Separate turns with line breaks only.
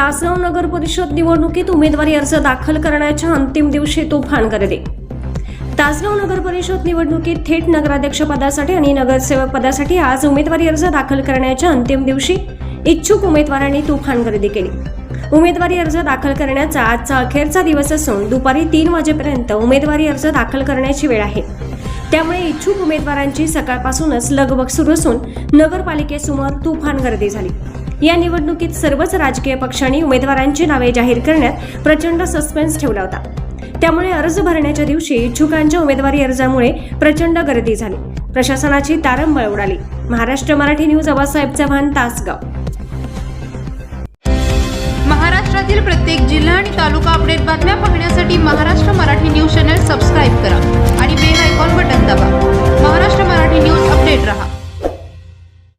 तासगाव नगर परिषद निवडणुकीत उमेदवारी अर्ज दाखल करण्याच्या अंतिम दिवशी तुफान गर्दी तासगाव नगर परिषद निवडणुकीत थेट नगराध्यक्ष पदासाठी आणि नगरसेवक पदासाठी आज उमेदवारी अर्ज दाखल करण्याच्या अंतिम दिवशी इच्छुक उमेदवारांनी तुफान गर्दी केली. उमेदवारी अर्ज दाखल करण्याचा आजचा अखेरचा दिवस असून दुपारी तीन वाजेपर्यंत उमेदवारी अर्ज दाखल करण्याची वेळ आहे. त्यामुळे इच्छुक उमेदवारांची सकाळपासूनच लगबग सुरू असून नगरपालिकेसमोर तुफान गर्दी झाली. या निवडणुकीत सर्वच राजकीय पक्षांनी उमेदवारांची नावे जाहीर करण्यात प्रचंड सस्पेन्स ठेवला होता. त्यामुळे अर्ज भरण्याच्या दिवशी इच्छुकांच्या उमेदवारी अर्जामुळे प्रचंड गर्दी झाली. प्रशासनाची तारंबळ उडाली. महाराष्ट्र मराठी न्यूज आबासाहेब चव्हाण तासगाव.
महाराष्ट्रातील प्रत्येक जिल्हा आणि तालुका अपडेट बातम्या पाहण्यासाठी Maharashtra Marathi news channel subscribe